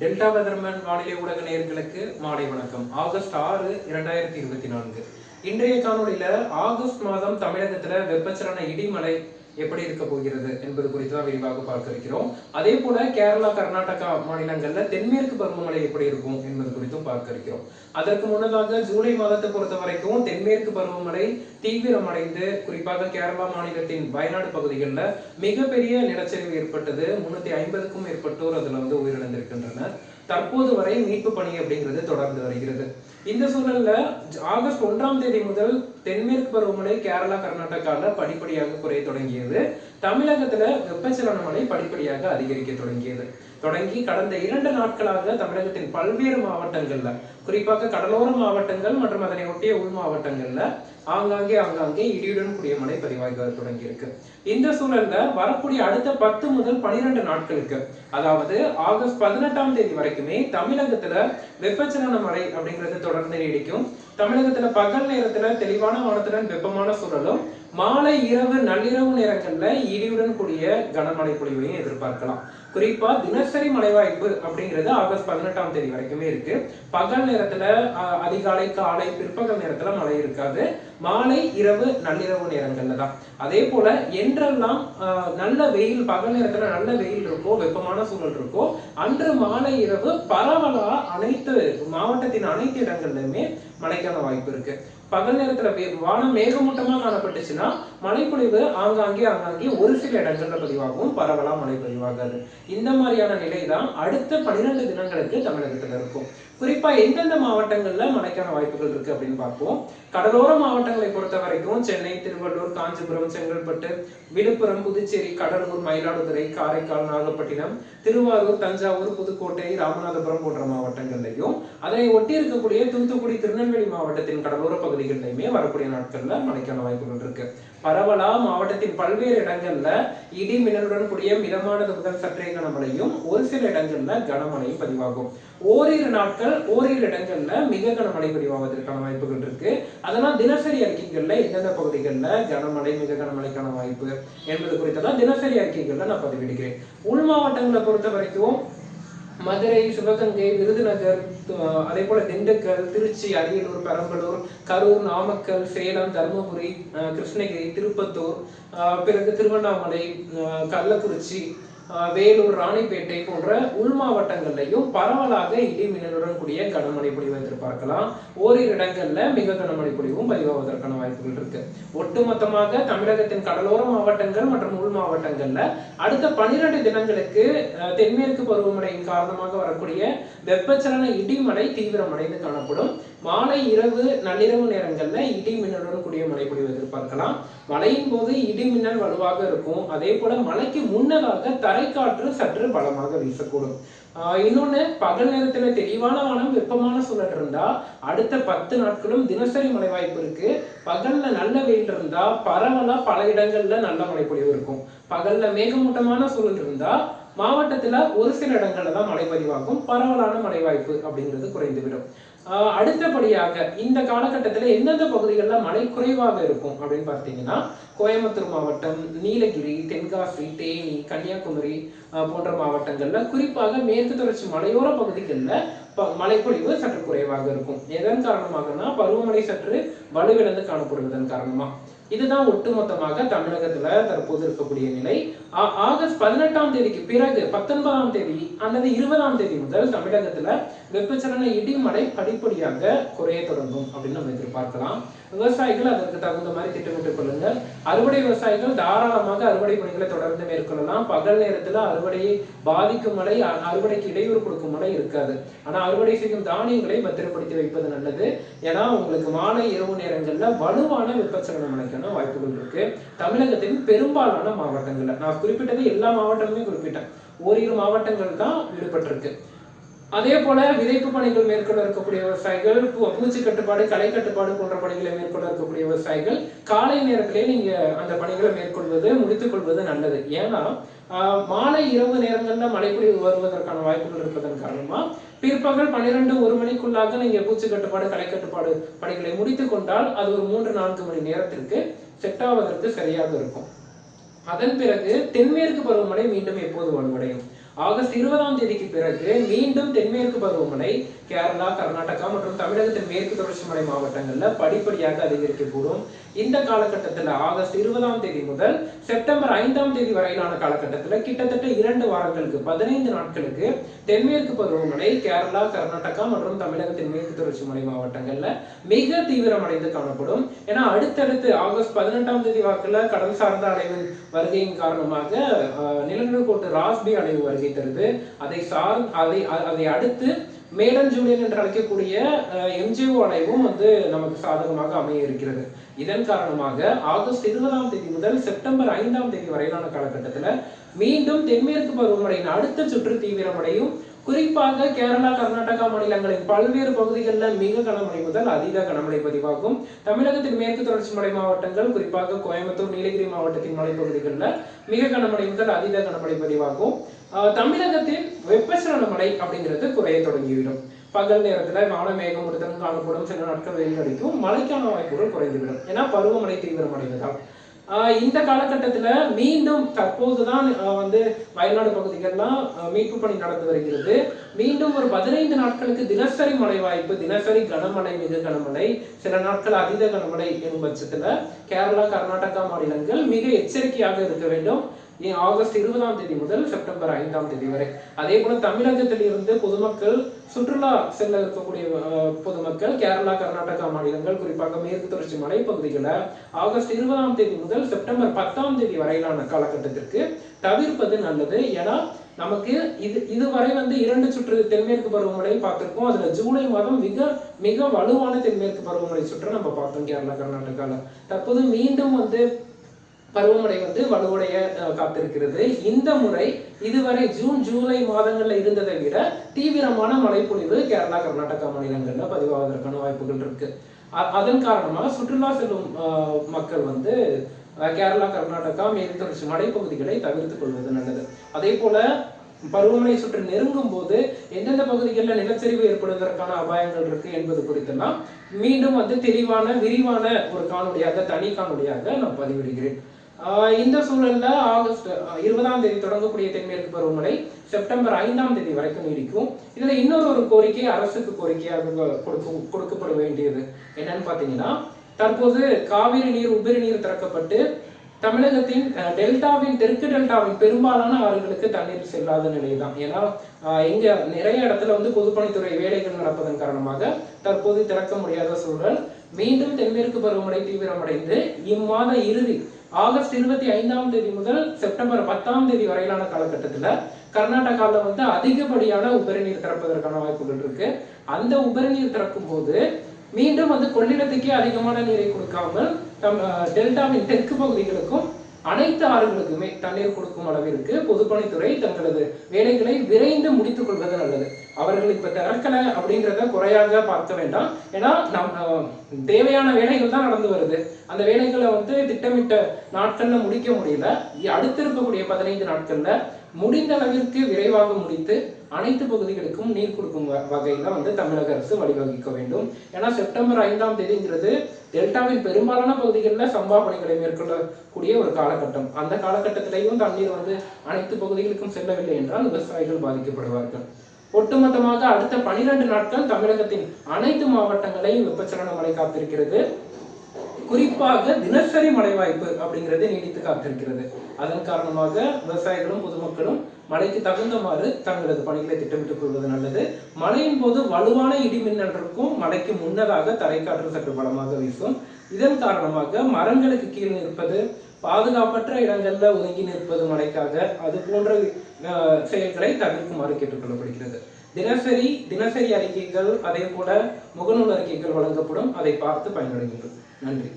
Delta weatherman வானிலை ஊடக நேயர்களுக்கு மாலை வணக்கம். ஆகஸ்ட் ஆறு இரண்டாயிரத்தி இருபத்தி நான்கு. இன்றைய காணொலியில ஆகஸ்ட் மாதம் தமிழகத்துல வெப்பச்சலன இடிமலை எப்படி இருக்க போகிறது என்பது குறித்து தான் விரிவாக பார்க்க இருக்கிறோம் அதே போல கேரளா கர்நாடகா மாநிலங்கள்ல தென்மேற்கு பருவமழை எப்படி இருக்கும் என்பது குறித்தும் பார்க்க இருக்கிறோம் அதற்கு முன்னதாக ஜூலை மாதத்தை பொறுத்த வரைக்கும் தென்மேற்கு பருவமழை தீவிரமடைந்து குறிப்பாக கேரளா மாநிலத்தின் வயநாடு பகுதிகளில் மிகப்பெரிய நிலச்சரிவு ஏற்பட்டது. முன்னூத்தி ஐம்பதுக்கும் மேற்பட்டோர் அதுல வந்து உயிரிழந்திருக்கின்றனர். தற்போது வரை மீட்பு பணி அப்படிங்கிறது தொடர்ந்து வருகிறது. இந்த சூழல்ல ஆகஸ்ட் ஒன்றாம் தேதி முதல் தென்மேற்கு பருவமழை கேரளா கர்நாடகாவில் படிப்படியாக குறைய தொடங்கியது. தமிழகத்துல வெப்பச்சலன மழை படிப்படியாக அதிகரிக்க தொடங்கியது. தொடங்கி கடந்த இரண்டு நாட்களாக தமிழகத்தின் பல்வேறு மாவட்டங்கள்ல குறிப்பாக கடலோர மாவட்டங்கள் மற்றும் அதனை ஒட்டிய உள் மாவட்டங்கள்ல ஆங்காங்கே ஆங்காங்கே இடியுடன் கூடிய மழை பதிவாக தொடங்கியிருக்கு. இந்த சூழல்ல வரக்கூடிய அடுத்த பத்து முதல் பனிரெண்டு நாட்களுக்கு அதாவது ஆகஸ்ட் பதினெட்டாம் தேதி வரைக்குமே தமிழகத்துல வெப்பச்சலன மழை அப்படிங்கிறது தொடர்ந்து நீடிக்கும் தமிழகத்துல பகல் நேரத்துல தெளிவான வானத்துடன் வெப்பமான சூழலும் மாலை இரவு நள்ளிரவு நேரங்களில் இடியுடன் கூடிய கனமழை பொழிவையும் எதிர்பார்க்கலாம். குறிப்பா தினசரி மலைவாய்ப்பு அப்படிங்கிறது ஆகஸ்ட் பதினெட்டாம் தேதி வரைக்குமே இருக்கு. பகல் நேரத்துல அதிகாலை காலை பிற்பகல் நேரத்துல மழை இருக்காது. மாலை இரவு நள்ளிரவு நேரங்கள்ல தான். அதே போல என்றெல்லாம் நல்ல வெயில் பகல் நேரத்துல நல்ல வெயில் இருக்கோ வெப்பமான சூழல் இருக்கோ அன்று மாலை இரவு பரவலா அனைத்து மாவட்டத்தின் அனைத்து இடங்கள்லயுமே மழைக்கான வாய்ப்பு இருக்கு. பகல் நேரத்தில் வானம் மேகமூட்டமா காணப்பட்டுச்சுன்னா மழைப்பொழிவு ஆங்காங்கே ஆங்காங்கே ஒரு சில இடங்களில் பதிவாகவும் பரவலா மழை பதிவாகாது. இந்த மாதிரியான நிலை தான் அடுத்த பன்னிரெண்டு தினங்களுக்கு தமிழகத்துல இருக்கும். குறிப்பா எந்தெந்த மாவட்டங்கள்ல மழைக்கான வாய்ப்புகள் இருக்கு அப்படின்னு பார்ப்போம். கடலோர மாவட்டங்களை பொறுத்த வரைக்கும் சென்னை திருவள்ளூர் காஞ்சிபுரம் செங்கல்பட்டு விழுப்புரம் புதுச்சேரி கடலூர் மயிலாடுதுறை காரைக்கால் நாகப்பட்டினம் திருவாரூர் தஞ்சாவூர் புதுக்கோட்டை ராமநாதபுரம் போன்ற மாவட்டங்கள்லையும் அதனை ஒட்டி இருக்கக்கூடிய தூத்துக்குடி திருநெல்வேலி மாவட்டத்தின் கடலோர பகுதிகளிலுமே வரக்கூடிய நாட்கள்ல மழைக்கான வாய்ப்புகள் இருக்கு. பரவலா மாவட்டத்தின் பல்வேறு இடங்கள்ல இடி மின்னலுடன் கூடிய மிதமானது முதல் சற்றே கனமழையும் ஒரு சில இடங்கள்ல கனமழையும் பதிவாகும். ஓரிரு நாட்கள் ஓரிரு இடங்கள்ல மிக கனமழை பதிவாவதற்கான வாய்ப்புகள் இருக்கு. அதனால் தினசரி அறிக்கைகள்ல எந்தெந்த பகுதிகளில் கனமழை மிக கனமழைக்கான வாய்ப்பு என்பது குறித்தெல்லாம் தினசரி அறிக்கைகள்ல நான் பதிவிடுகிறேன். உள் மாவட்டங்களை பொறுத்த வரைக்கும் மதுரை சிவகங்கை விருதுநகர் அஹ் அதே போல திண்டுக்கல் திருச்சி அரியலூர் பெரம்பலூர் கரூர் நாமக்கல் சேலம் தருமபுரி அஹ் கிருஷ்ணகிரி திருப்பத்தூர் பிறகு திருவண்ணாமலை அஹ் கள்ளக்குறிச்சி வேலூர் ராணிப்பேட்டை போன்ற உள் மாவட்டங்கள்லையும் பரவலாக இடி மின்னலுடன் கூடிய கனமழை பொழிவு எதிர்பார்க்கலாம் ஓரிரு இடங்கள்ல மிக கனமழை பொழிவும் பதிவாவதற்கான வாய்ப்புகள் இருக்கு. ஒட்டுமொத்தமாக தமிழகத்தின் கடலோர மாவட்டங்கள் மற்றும் உள் மாவட்டங்கள்ல அடுத்த பனிரெண்டு தினங்களுக்கு தென்மேற்கு பருவமழையின் காரணமாக வரக்கூடிய வெப்பச்சலன இடிமழை தீவிரமடைந்து காணப்படும். மாலை இரவு நள்ளிரவு நேரங்களில் இடி மின்னலுடன் கூடிய மழை பொழிவு எதிர்பார்க்கலாம். மழையின் போது இடி மின்னல் வலுவாக இருக்கும். அதே போல மழைக்கு முன்னதாக தரைக்காற்று சற்று பலமாக வீசக்கூடும். ஆஹ் இன்னொன்னு பகல் நேரத்தில் தெளிவான வானம் வெப்பமான சூழல் இருந்தால் அடுத்த பத்து நாட்களும் தினசரி மழை வாய்ப்பு இருக்கு. பகலில் நல்ல வெயில் இருந்தால் பரவலாக பல இடங்களில் நல்ல மழை பொழிவு இருக்கும். பகலில் மேகமூட்டமான சூழல் இருந்தால் மாவட்டத்தில் ஒரு சில இடங்களில் தான் மழை பதிவாகும் பரவலான மழை வாய்ப்பு அப்படிங்கிறது குறைந்துவிடும். அடுத்தபடியாக இந்த காலகட்டத்தில் எந்தெந்த பகுதிகளில் மழை குறைவாக இருக்கும் அப்படின்னு பார்த்தீங்கன்னா கோயம்புத்தூர் மாவட்டம் நீலகிரி தென்காசி தேனி கன்னியாகுமரி போன்ற மாவட்டங்கள்ல குறிப்பாக மேற்கு தொடர்ச்சி மலையோர பகுதிகளில் ப- மழைப்பொழிவு சற்று குறைவாக இருக்கும். எதன் காரணமாகனா பருவமழை சற்று வலுவிழந்து காணப்படுவதன் காரணமாக இதுதான் ஒட்டுமொத்தமாக தமிழகத்துல தற்போது இருக்கக்கூடிய நிலை. ஆகஸ்ட் பதினெட்டாம் தேதிக்கு பிறகு பத்தொன்பதாம் தேதி அல்லது இருபதாம் தேதி முதல் தமிழகத்துல வெப்பச்சலன இடிமடை படிப்படியாக குறைய தொடங்கும் அப்படின்னு நம்ம எதிர்பார்க்கலாம். விவசாயிகள் அதற்கு தகுந்த மாதிரி திட்டமிட்டுக் கொள்ளுங்கள். அறுவடை விவசாயிகள் தாராளமாக அறுவடை பணிகளை தொடர்ந்து மேற்கொள்ளலாம். பகல் நேரத்தில் அறுவடையை பாதிக்கும் மழை அறுவடைக்கு இடையூறு கொடுக்கும் மழை இருக்காது. ஆனால் அறுவடை செய்யும் தானியங்களை பத்திரப்படுத்தி வைப்பது நல்லது. ஏன்னா உங்களுக்கு மாலை இரவு நேரங்களில் வலுவான வெப்பச்சலனம் அடைக்கான வாய்ப்புகள் இருக்கு. தமிழகத்தின் பெரும்பாலான மாவட்டங்களில் நான் குறிப்பிட்டது எல்லா மாவட்டமுமே குறிப்பிட்டேன். ஓரிரு மாவட்டங்கள் தான் விடுபட்டிருக்கு அதே போல விதைப்பு பணிகள் மேற்கொள்ள இருக்கக்கூடிய விவசாயிகள் பூச்சி கட்டுப்பாடு களை கட்டுப்பாடு போன்ற பணிகளை மேற்கொள்ள இருக்கக்கூடிய விவசாயிகள் காலை நேரத்திலே நீங்க அந்த பணிகளை மேற்கொள்வது முடித்துக் கொள்வது நல்லது. ஏன்னா ஆஹ், மாலை இரவு நேரங்கள்ல மழைப்பொழிவு வருவதற்கான வாய்ப்புகள் இருப்பதன் காரணமா பிற்பகல் பன்னிரெண்டு ஒரு மணிக்குள்ளாக நீங்க பூச்சி கட்டுப்பாடு களை கட்டுப்பாடு பணிகளை முடித்துக் கொண்டால் அது ஒரு மூன்று நான்கு மணி நேரத்திற்கு செட் ஆவதற்கு சரியாக இருக்கும். அதன் பிறகு தென்மேற்கு பருவமழை மீண்டும் எப்போது வலுவடையும்? ஆகஸ்ட் இருபதாம் தேதிக்கு பிறகு மீண்டும் தென்மேற்கு பருவமழை கேரளா கர்நாடகா மற்றும் தமிழகத்தின் மேற்கு தொடர்ச்சி மலை மாவட்டங்கள்ல படிப்படியாக அதிகரிக்கக்கூடும். இந்த காலகட்டத்தில் ஆகஸ்ட் இருபதாம் தேதி முதல் செப்டம்பர் ஐந்தாம் தேதி வரையிலான காலகட்டத்தில் கிட்டத்தட்ட இரண்டு வாரங்களுக்கு பதினைந்து நாட்களுக்கு தென்மேற்கு பருவமழை கேரளா கர்நாடகா மற்றும் தமிழகத்தின் மேற்கு தொடர்ச்சி மலை மாவட்டங்கள்ல மிக தீவிரமடைந்து காணப்படும். ஏன்னா அடுத்தடுத்து ஆகஸ்ட் பதினெட்டாம் தேதி வாக்குல கடல் சார்ந்த அலைவின் வருகையின் காரணமாக நிலநடுக்கோட்டு ராஸ்பி அலைவு வருகை தருது அதை சார் அதை அதை அடுத்து மேடன் ஜூலியன் என்று அழைக்கக்கூடிய எம்ஜிஓ அடைவும் வந்து நமக்கு சாதகமாக அமைய இருக்கிறது. இதன் காரணமாக ஆகஸ்ட் இருபதாம் தேதி முதல் செப்டம்பர் ஐந்தாம் தேதி வரையிலான காலகட்டத்தில் மீண்டும் தென்மேற்கு பருவமழையின் அடுத்த சுற்று தீவிரமடையும். குறிப்பாக கேரளா கர்நாடகா மாநிலங்களின் பல்வேறு பகுதிகளில் மிக கனமழை முதல் அதிக கனமழை பதிவாகும். தமிழகத்தின் மேற்கு தொடர்ச்சி மலை மாவட்டங்கள் குறிப்பாக கோயம்புத்தூர் நீலகிரி மாவட்டத்தின் மலைப்பகுதிகளில் மிக கனமழை முதல் அதிக கனமழை பதிவாகும். தமிழகத்தில் தமிழகத்தின் வெப்பசலன மழை அப்படிங்கிறது குறைய தொடங்கிவிடும். பகல் நேரத்தில் வான மேகமூட்டத்துடன் காணப்படும் சில நாட்கள் வெயில் அடிக்கும். மழைக்கான வாய்ப்புகள் குறைந்துவிடும். ஏன்னா பருவமழை தீவிரமடைவதால். இந்த காலகட்டத்தில் மீண்டும் தற்போதுதான் தான் வந்து வயநாடு பகுதிகள்லாம் மீட்பு பணி நடந்து வருகிறது. மீண்டும் ஒரு பதினைந்து நாட்களுக்கு தினசரி மழை வாய்ப்பு தினசரி கனமழை மிக கனமழை சில நாட்கள் அதீத கனமழை என்னும் பட்சத்தில் கேரளா கர்நாடகா மாநிலங்கள் மிக எச்சரிக்கையாக இருக்க வேண்டும். ஆகஸ்ட் இருபதாம் தேதி முதல் செப்டம்பர் ஐந்தாம் தேதி வரை. அதே போல தமிழகத்தில் இருந்து பொதுமக்கள் சுற்றுலா செல்ல இருக்கக்கூடிய பொதுமக்கள் கேரளா கர்நாடகா மாநிலங்கள் குறிப்பாக மேற்கு தொடர்ச்சி மலைப்பகுதிகளை ஆகஸ்ட் இருபதாம் தேதி முதல் செப்டம்பர் பத்தாம் தேதி வரையிலான காலகட்டத்திற்கு தவிர்ப்பது நல்லது. ஏன்னா நமக்கு இது இதுவரை வந்து இரண்டு சுற்று தென்மேற்கு பருவமழை பார்த்திருக்கோம். அதுல ஜூலை மாதம் மிக மிக வலுவான தென்மேற்கு பருவமழை சுற்று நம்ம பார்த்தோம் கேரளா கர்நாடகாவில் தற்போது மீண்டும் வந்து பருவமழை வந்து வலுவடைய காத்திருக்கிறது. இந்த முறை இதுவரை ஜூன் ஜூலை மாதங்கள்ல இருந்ததை விட தீவிரமான மழைப்பொழிவு கேரளா கர்நாடகா மாநிலங்கள்ல பதிவாவதற்கான வாய்ப்புகள் இருக்கு. அ- அதன் காரணமா சுற்றுலா செல்லும் மக்கள் வந்து கேரளா கர்நாடகா மேற்கு தொடர்ச்சி மலைப்பகுதிகளை தவிர்த்துக் கொள்வது நல்லது. அதே போல பருவமழை சுற்று நெருங்கும் போது எந்தெந்த பகுதிகளில் நிலச்சரிவு ஏற்படுவதற்கான அபாயங்கள் இருக்கு என்பது குறித்தெல்லாம் மீண்டும் வந்து தெளிவான விரிவான ஒரு காணொலியாக தனி காணொலியாக நான் பதிவிடுகிறேன். இந்த சூழல்ல ஆகஸ்ட் இருபதாம் தேதி தொடங்கக்கூடிய தென்மேற்கு பருவமழை செப்டம்பர் ஐந்தாம் தேதி வரைக்கும் நீடிக்கும். இதுல இன்னொரு ஒரு கோரிக்கை அரசுக்கு கோரிக்கையாக கொடுக்க கொடுக்கப்பட வேண்டியது என்னன்னு பாத்தீங்கன்னா தற்போது காவிரி நீர் உபரி நீர் திறக்கப்பட்டு தமிழகத்தின் டெல்டாவின் தெற்கு டெல்டாவின் பெரும்பாலான ஆறுகளுக்கு தண்ணீர் செல்லாத நிலைதான். ஏன்னா ஆஹ், இங்க நிறைய இடத்துல வந்து பொதுப்பணித்துறை வேலைகள் நடப்பதன் காரணமாக தற்போது திறக்க முடியாத சூழல். மீண்டும் தென்மேற்கு பருவமழை தீவிரமடைந்து இம்மாத இறுதி ஆகஸ்ட் இருபத்தி ஐந்தாம் தேதி முதல் செப்டம்பர் பத்தாம் தேதி வரையிலான காலகட்டத்தில் கர்நாடகாவில் வந்து அதிகப்படியான உபரி நீர் திறப்பதற்கான வாய்ப்புகள் இருக்கு. அந்த உபரி நீர் திறக்கும் போது மீண்டும் வந்து கொள்ளிடத்துக்கே அதிகமான நீரை கொடுக்காமல் தம் டெல்டாவின் தெற்கு பகுதிகளுக்கும் அனைத்து ஆறுகளுக்குமே தண்ணீர் கொடுக்கும் அளவிற்கு பொதுப்பணித்துறை தங்களது வேலைகளை விரைந்து முடித்துக் கொள்வது நல்லது. அவர்கள் இப்ப திறக்கலை அப்படிங்கிறத குறையாக பார்க்க வேண்டாம். ஏன்னா நம் தேவையான வேலைகள் தான் நடந்து வருது. அந்த வேலைகளை வந்து திட்டமிட்ட நாட்கள்ல முடிக்க முடியல. அடுத்திருக்கக்கூடிய அடுத்து இருக்கக்கூடிய பதினைந்து நாட்கள்ல முடிந்த அளவிற்கு விரைவாக முடித்து அனைத்து பகுதிகளுக்கும் நீர் கொடுக்கும் வ- வகையில வந்து தமிழக அரசு வழிவகுக்க வேண்டும். ஏன்னா செப்டம்பர் ஐந்தாம் தேதிங்கிறது டெல்டாவின் பெரும்பாலான பகுதிகளில் சம்பா பணிகளை மேற்கொள்ளக்கூடிய ஒரு காலகட்டம். அந்த காலகட்டத்திலையும் தண்ணீர் வந்து அனைத்து பகுதிகளுக்கும் செல்லவில்லை என்றால் விவசாயிகள் பாதிக்கப்படுவார்கள். ஒட்டுமொத்தமாக அடுத்த பனிரெண்டு நாட்கள் தமிழகத்தின் அனைத்து மாவட்டங்களையும் வெப்பச்சலன மழை காத்திருக்கிறது. குறிப்பாக தினசரி மழை வாய்ப்பு அப்படிங்கிறது நீடித்து காத்திருக்கிறது. அதன் காரணமாக விவசாயிகளும் பொதுமக்களும் மழைக்கு தகுந்தமாறு தங்களது பணிகளை திட்டமிட்டுக் கொள்வது நல்லது. மழையின் போது வலுவான இடி மின்னல் இருக்கும் மழைக்கு முன்னதாக தரைக்காற்று சற்று பலமாக வீசும். இதன் காரணமாக மரங்களுக்கு கீழ் நிற்பது பாதுகாப்பற்ற இடங்களில் ஒதுங்கி நிற்பது மழைக்காக அது போன்ற செயல்களை தவிர்க்குமாறு கேட்டுக்கொள்ளப்படுகிறது. தினசரி தினசரி அறிக்கைகள் அதே போல முகநூல் அறிக்கைகள் வழங்கப்படும். அதை பார்த்து பயனடையுங்கள். நன்றி.